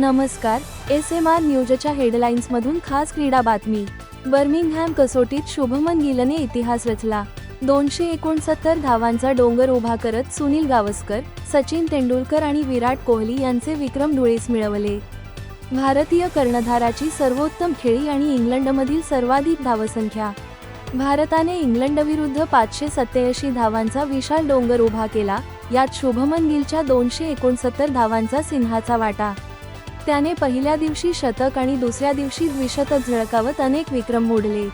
नमस्कार S M R न्यूजच्या हेडलाईन्समधून खास क्रीडा बातमी. बर्मिंगहॅम कसोटीत शुभमन गिलने इतिहास रचला. दोनशे एकोणसत्तर धावांचा डोंगर उभा करत सुनील गावस्कर सचिन तेंडुलकर आणि विराट कोहली यांचे विक्रम धुळीस मिळवले. भारतीय कर्णधाराची सर्वोत्तम खेळी आणि इंग्लंडमधील सर्वाधिक धावसंख्या. भारताने इंग्लंडविरुद्ध पाचशे सत्याऐंशी धावांचा विशाल डोंगर उभा केला यात शुभमन गिलच्या दोनशे एकोणसत्तर धावांचा सिन्हाचा वाटा. त्याने पहिल्या दिवशी शतक आणि दुसऱ्या दिवशी द्विशतक झळकावत अनेक विक्रम मोडले.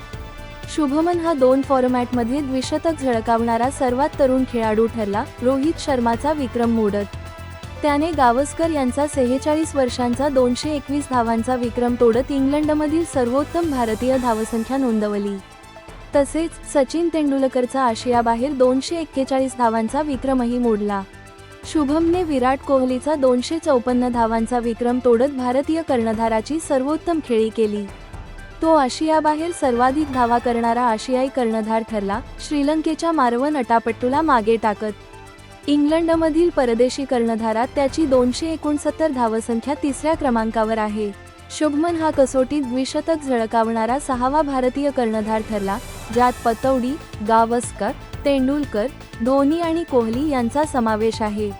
शुभमन हा दोन फॉर्मॅटमध्ये द्विशतक झळकावणारा सर्वात तरुण खेळाडू ठरला रोहित शर्माचा विक्रम मोडत. त्याने गावस्कर यांचा सेहेचाळीस वर्षांचा दोनशे एकवीस धावांचा विक्रम तोडत इंग्लंडमधील सर्वोत्तम भारतीय धावसंख्या नोंदवली. तसेच सचिन तेंडुलकरचा आशियाबाहेर दोनशे एक्केचाळीस धावांचा विक्रमही मोडला. शुभमने विराट कोहलीचा दोनशे चौपन्न धावांचा विक्रम तोडत भारतीय कर्णधाराची सर्वोत्तम खेळी केली. तो आशियाबाहेर सर्वाधिक धावा करणारा आशियाई कर्णधार ठरला श्रीलंकेच्या मारवन अटापट्टूला मागे टाकत. इंग्लंडमधील परदेशी कर्णधारात त्याची दोनशे एकोणसत्तर धावसंख्या तिसऱ्या क्रमांकावर आहे. शुभमन हा कसोटीत द्विशतक झळकावणारा सहावा भारतीय कर्णधार ठरला ज्यात पतौडी गावस्कर तेंडुलकर धोनी आणि कोहली यांचा समावेश आहे.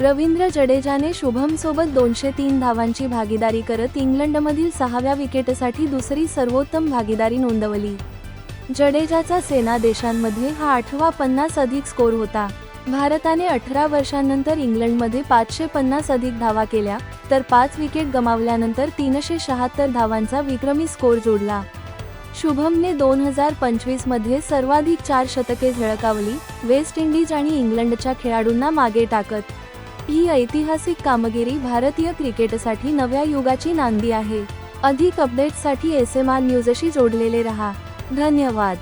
रवींद्र जडेजाने शुभमसोबत दोनशे तीन धावांची भागीदारी करत इंग्लंडमधील सहाव्या विकेटसाठी दुसरी सर्वोत्तम भागीदारी नोंदवली. जडेजाचा सेना देशांमध्ये हा आठवा पन्नास अधिक स्कोर होता. भारताने अठरा वर्षांनंतर इंग्लंडमध्ये पाचशे पन्नास अधिक धावा केल्या तर पाच विकेट गमावल्यानंतर तीनशे शहात्तर धावांचा विक्रमी स्कोर जोडला. शुभमने दोन हजार पंचवीसमध्ये सर्वाधिक चार शतके झळकावली वेस्ट इंडिज आणि इंग्लंडच्या खेळाडूंना मागे टाकत. ही ऐतिहासिक कामगिरी भारतीय क्रिकेटसाठी नव्या युगाची नांदी आहे. अधिक अपडेट्ससाठी एस एम आर न्यूजशी जोडलेले रहा. धन्यवाद.